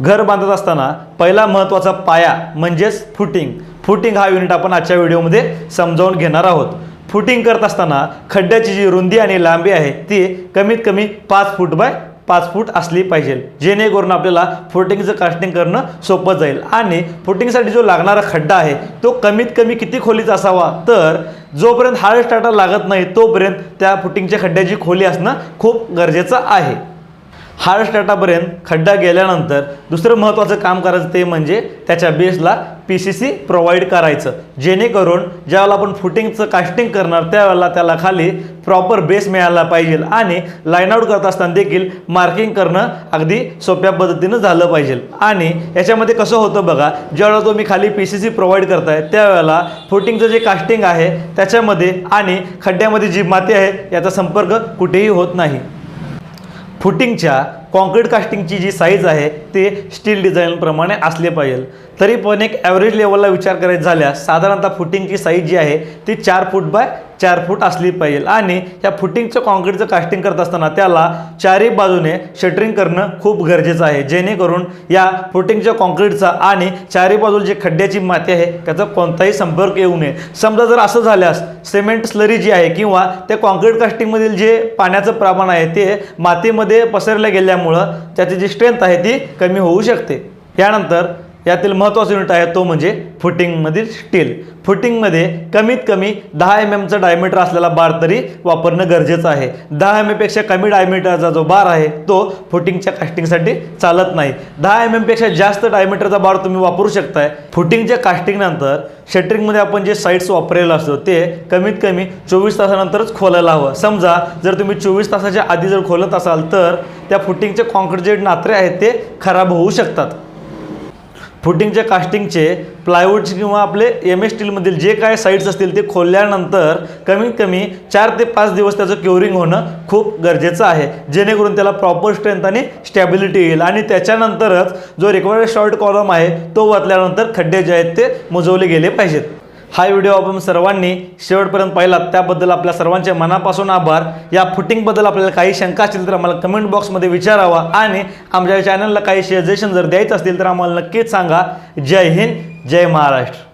घर बांधत असताना पहिला महत्त्वाचा पाया म्हणजेच फुटिंग फुटिंग हा युनिट आपण आजच्या व्हिडिओमध्ये समजावून घेणार आहोत. फुटिंग करत असताना खड्ड्याची जी रुंदी आणि लांबी आहे ती कमीत कमी पाच फूट बाय पाच फूट असली पाहिजे. जेणेकरून आपल्याला फुटिंगचं कास्टिंग करणं सोपं जाईल. आणि फुटिंगसाठी जो लागणारा खड्डा आहे तो कमीत कमी किती खोलीचा असावा? तर जोपर्यंत हार्ड स्टार्टर लागत नाही तोपर्यंत त्या फुटिंगच्या खड्ड्याची खोली असणं खूप गरजेचं आहे. हार्ड स्टार्टापर्यंत खड्डा गेल्यानंतर दुसरं महत्त्वाचं काम करायचं ते म्हणजे त्याच्या बेसला पी सी सी प्रोव्हाइड करायचं. जेणेकरून ज्यावेळेला आपण फुटिंगचं कास्टिंग करणार त्यावेळेला त्याला खाली प्रॉपर बेस मिळाला पाहिजे आणि लाईनआउट करत असताना देखील मार्किंग करणं अगदी सोप्या पद्धतीनं झालं पाहिजे. आणि याच्यामध्ये कसं होतं बघा ज्यावेळेला तुम्ही खाली पी सी सी प्रोव्हाइड करताय त्यावेळेला फुटिंगचं जे कास्टिंग आहे त्याच्यामध्ये आणि खड्ड्यामध्ये जी माती आहे याचा संपर्क कुठेही होत नाही. फुटिंगच्या कॉन्क्रीट कास्टिंगची जी साईज आहे ते स्टील डिझाईनप्रमाणे असले पाहिजे. तरी पण एक ॲव्हरेज लेवलला विचार करायचा झाल्यास साधारणतः फुटिंगची साईज जी आहे ती चार फूट बाय चार फूट असली पाहिजे. आणि या फुटिंगचं कॉन्क्रीटचं कास्टिंग करत असताना त्याला चारही बाजूने शटरिंग करणं खूप गरजेचं आहे. जेणेकरून या फुटिंगच्या कॉन्क्रीटचा आणि चारही बाजूला जे खड्ड्याची माती आहे त्याचा कोणताही संपर्क येऊ नये. समजा जर असं झाल्यास सिमेंट स्लरी जी आहे किंवा त्या कॉन्क्रीट कास्टिंगमधील जे पाण्याचं प्रमाण आहे ते मातीमध्ये पसरल्या गेल्या त्याची जी स्ट्रेंथ आहे ती कमी होऊ शकते. यानंतर यातील महत्त्वाचा युनिट आहे तो म्हणजे फुटिंगमधील स्टील फुटिंगमध्ये कमीत कमी दहा एम एमचा डायमीटर असलेला बार तरी वापरणं गरजेचं आहे. दहा एम एमपेक्षा कमी डायमीटरचा जो बार आहे तो फुटिंगच्या कास्टिंगसाठी चालत नाही. दहा एम एमपेक्षा जास्त डायमीटरचा बार तुम्ही वापरू शकताय. फुटिंगच्या कास्टिंगनंतर शटरिंगमध्ये आपण जे साईट्स वापरलेलं असतो ते कमीत कमी चोवीस तासानंतरच खोलायला हवं. समजा जर तुम्ही चोवीस तासाच्या आधी जर खोलत असाल तर त्या फुटिंगचे कॉन्क्रीट जे नात्रे आहेत ते खराब होऊ शकतात. फुटिंगच्या कास्टिंगचे प्लायवूडचे किंवा आपले एम एस स्टीलमधील जे काय साईड्स असतील ते खोलल्यानंतर कमीत कमी चार ते पाच दिवस त्याचं क्युरिंग होणं खूप गरजेचं आहे. जेणेकरून त्याला प्रॉपर स्ट्रेंथ आणि स्टॅबिलिटी येईल. आणि त्याच्यानंतरच जो रिक्वायर्ड शॉर्ट कॉलम आहे तो वाचल्यानंतर खड्डे जे आहेत ते मुजवले गेले पाहिजेत. हा व्हिडिओ आपण सर्वांनी शेवटपर्यंत पाहिला. त्याबद्दल आपल्या सर्वांचे मनापासून आभार. या फुटिंगबद्दल आपल्याला काही शंका असतील तर आम्हाला कमेंट बॉक्समध्ये विचारावा. आणि आमच्या चॅनलला काही सजेशन जर द्यायचं असतील तर आम्हाला नक्कीच सांगा. जय हिंद जय महाराष्ट्र.